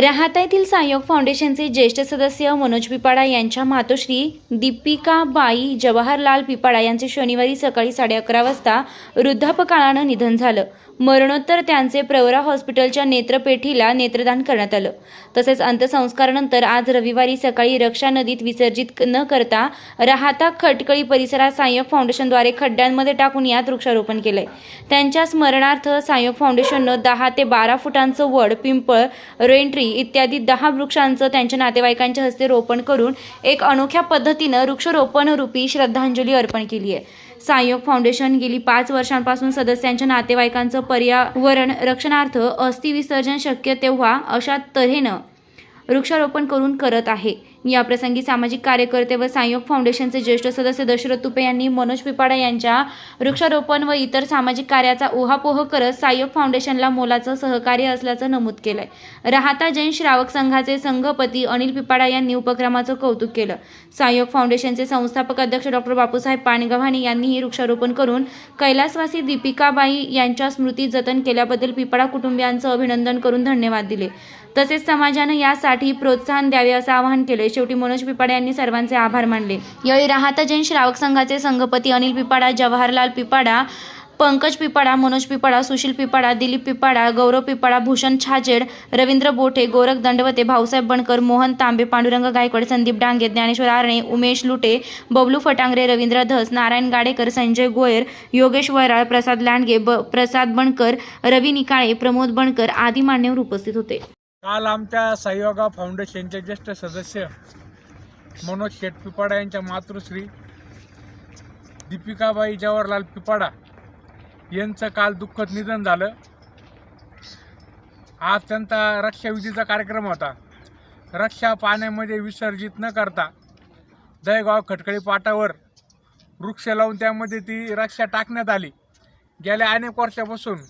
राहता येथील सहयोग फाउंडेशनचे ज्येष्ठ सदस्य मनोज पिपाडा यांच्या मातोश्री दीपिका बाई जवाहरलाल पिपाडा यांचे शनिवारी सकाळी साडे अकरा वाजता वृद्धापकाळानं निधन झालं. मरणोत्तर त्यांचे प्रवरा हॉस्पिटलच्या नेत्रपेठीला नेत्रदान करण्यात आलं. तसेच अंत्यसंस्कारानंतर आज रविवारी सकाळी रक्षा नदीत विसर्जित न करता राहता खटकळी परिसरात सायोग फाउंडेशनद्वारे खड्ड्यांमध्ये टाकून यात वृक्षारोपण केलंय. त्यांच्या स्मरणार्थ सायोग फाउंडेशननं दहा ते बारा फुटांचं वड पिंपळ रेंट्री इत्यादी दहा वृक्षांचं त्यांच्या नातेवाईकांच्या हस्ते रोपण करून एक अनोख्या पद्धतीनं वृक्षरोपण रूपी श्रद्धांजली अर्पण केली आहे सायोग फाउंडेशन गेली पाच वर्षांपासून सदस्यांच्या नातेवाईकांचं पर्यावरण रक्षणार्थ अस्थिविसर्जन शक्य तेव्हा अशा तऱ्हेनं वृक्षारोपण करून करत आहे. याप्रसंगी सामाजिक कार्यकर्ते व संयोग फाउंडेशनचे ज्येष्ठ सदस्य दशरथ तुपे यांनी मनोज पिपाडा यांच्या वृक्षारोपण व इतर सामाजिक कार्याचा ओहापोह करत सायोग फाउंडेशनला मोलाचं सहकार्य असल्याचं नमूद केलंय. राहता जैन श्रावक संघाचे संघपती अनिल पिपाडा यांनी उपक्रमाचं कौतुक केलं. सायोग फाउंडेशनचे संस्थापक अध्यक्ष डॉक्टर बापूसाहेब पाणगव्हाणे यांनीही वृक्षारोपण करून कैलासवासी दीपिकाबाई यांच्या स्मृती जतन केल्याबद्दल पिपाडा कुटुंबियांचं अभिनंदन करून धन्यवाद दिले. तसेच समाजानं यासाठी प्रोत्साहन द्यावे असं आवाहन केले शेवटी मनोज पिपाडे यांनी सर्वांचे आभार मानले. यावेळी राहता जैन श्रावक संघाचे संघपती अनिल पिपाडा जवाहरलाल पिपाडा पंकज पिपाडा मनोज पिपाडा सुशील पिपाडा दिलीप पिपाडा गौरव पिपाडा भूषण छाजेड रवींद्र बोठे गोरख दंडवते भाऊसाहेब बनकर मोहन तांबे पांडुरंग गायकवाड संदीप डांगे ज्ञानेश्वर आरणे उमेश लुटे बबलू फटांगरे रवींद्र धस नारायण गाडेकर संजय गोयर योगेश वैराळ प्रसाद लांडगे ब प्रसाद बनकर रवी निकाळे प्रमोद बनकर आदी मान्यवर उपस्थित होते. काल आमच्या सहयोगा फाउंडेशनचे ज्येष्ठ सदस्य मनोज शेठ पिपाडा यांच्या मातृश्री दीपिकाबाई जवाहरलाल पिपाडा यांचं काल दुःखद निधन झालं. आज त्यांचा रक्षाविधीचा कार्यक्रम होता. रक्षा पाण्यामध्ये विसर्जित न करता दयगाव खटकळी पाटावर वृक्ष लावून त्यामध्ये ती रक्षा टाकण्यात आली. गेल्या अनेक वर्षापासून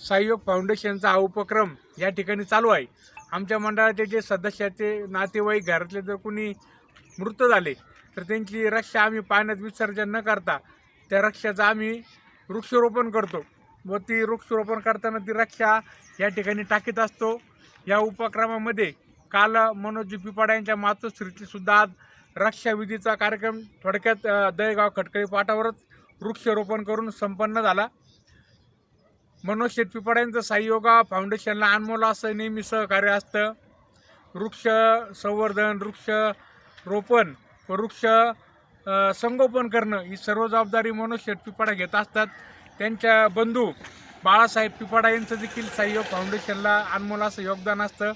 सहयोग फाउंडेशनचा हा उपक्रम या ठिकाणी चालू आहे. आमच्या मंडळाचे जे सदस्याचे नातेवाईक घरातले जर कोणी मृत झाले तर त्यांची रक्षा आम्ही पाण्यात विसर्जन न करता त्या रक्षाचं आम्ही वृक्षारोपण करतो. व ती वृक्षारोपण करताना ती रक्षा या ठिकाणी टाकीत असतो. या उपक्रमामध्ये काल मनोज पिपाडा यांच्या मातोश्रीतीसुद्धा आज रक्षाविधीचा कार्यक्रम थोडक्यात दहेगाव खटकळी पाटावरच वृक्षारोपण करून संपन्न झाला. मनोज शेटपिपाडा यांचं साईयोगा फाउंडेशनला अनमोल असं नेहमी सहकार्य असतं. वृक्ष संवर्धन वृक्ष रोपण व वृक्ष संगोपन करणं ही सर्व जबाबदारी मनोज शेटपिपाडा घेत असतात. त्यांच्या बंधू बाळासाहेब पिपाडा यांचं देखील सहयोग फाउंडेशनला अनमोल असं योगदान असतं.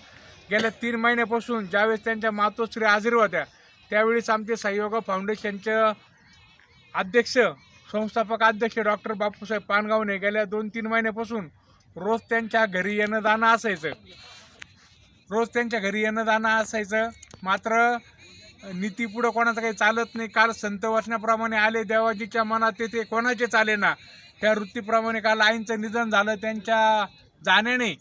गेल्या तीन महिन्यापासून ज्यावेळेस त्यांच्या मातोश्री आजारी होत्या त्यावेळेस आमचे सहयोग फाउंडेशनचं अध्यक्ष संस्थापक अध्यक्ष डॉक्टर बापूसाहेब पानगावने गेल्या दोन तीन महिन्यापासून रोज त्यांच्या घरी येणं जाणं असायचं. रोज त्यांच्या घरी येणं जाणं असायचं. मात्र नीती पुढं कोणाचं काही चालत नाही. काल संत वचनाप्रमाणे आले देवाजीच्या मनात ते कोणाचे चाले ना. त्या वृत्तीप्रमाणे काल आईंचं निधन झालं त्यांच्या जाण्याने.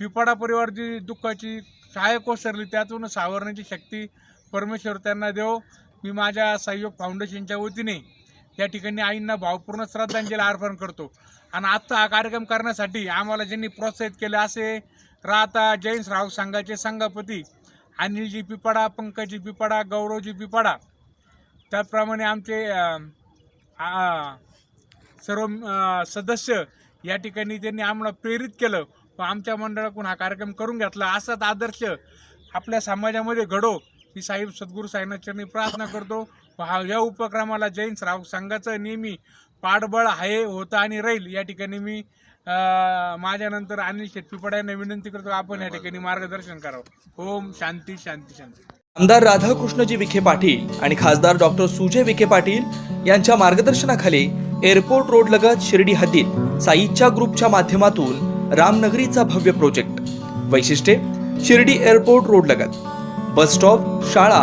पिपाडा परिवार जी दुःखाची छाया कोसरली त्यातून सावरण्याची शक्ती परमेश्वर त्यांना देव. मी माझ्या सहयोग फाउंडेशनच्या वतीने या ठिकाणी आईंना भावपूर्ण श्रद्धांजली अर्पण करतो. आणि आजचा हा कार्यक्रम करण्यासाठी आम्हाला ज्यांनी प्रोत्साहित केले असे राहता जैन राव संघाचे संघापती अनिलजी पिपाडा पंकजी पिपाडा गौरवजी पिपाडा. त्याचप्रमाणे आमचे सर्व सदस्य या ठिकाणी त्यांनी आम्हाला प्रेरित केलं व आमच्या मंडळाकडून हा कार्यक्रम करून घेतला. असाच आदर्श आपल्या समाजामध्ये घडो ही साहेब सद्गुरू साईनाथांनी प्रार्थना करतो. व या उपक्रमाला जैन श्रावक संघाचं नेहमी पाठबळ आहे होतं आणि राहील. या ठिकाणी मी माझ्यानंतर अनिल शेटपिपाडा यांना विनंती करतो आपण या ठिकाणी मार्गदर्शन करावं. ओम शांती शांती शांती. आमदार राधाकृष्णजी विखे पाटील आणि खासदार डॉक्टर सुजय विखे पाटील यांच्या मार्गदर्शनाखाली एअरपोर्ट रोड लगत शिर्डी हद्दीत साईच्या ग्रुपच्या माध्यमातून रामनगरीचा भव्य प्रोजेक्ट. वैशिष्ट्ये शिर्डी एअरपोर्ट रोड लगत. बस स्टॉप शाळा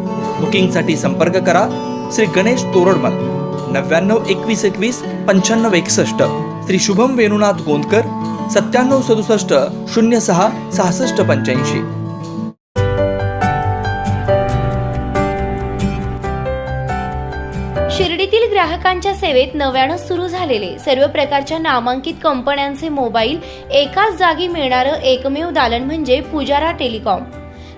बुकिंगसाठी संपर्क करा. श्री गणेश तोरडमल नव्याण्णव एकवीस एकवीस पंच्याण्णव एकसष्ट. श्री शुभम वेणुनाथ गोंदकर सत्त्याण्णव सदुसष्ट शून्य सहा सहासष्ट पंच्याऐंशी. शिर्डीतील ग्राहकांच्या सेवेत नव्यानं सुरू झालेले सर्व प्रकारच्या नामांकित कंपन्यांचे मोबाईल एकाच जागी मिळणारं एकमेव दालन म्हणजे पुजारा टेलिकॉम.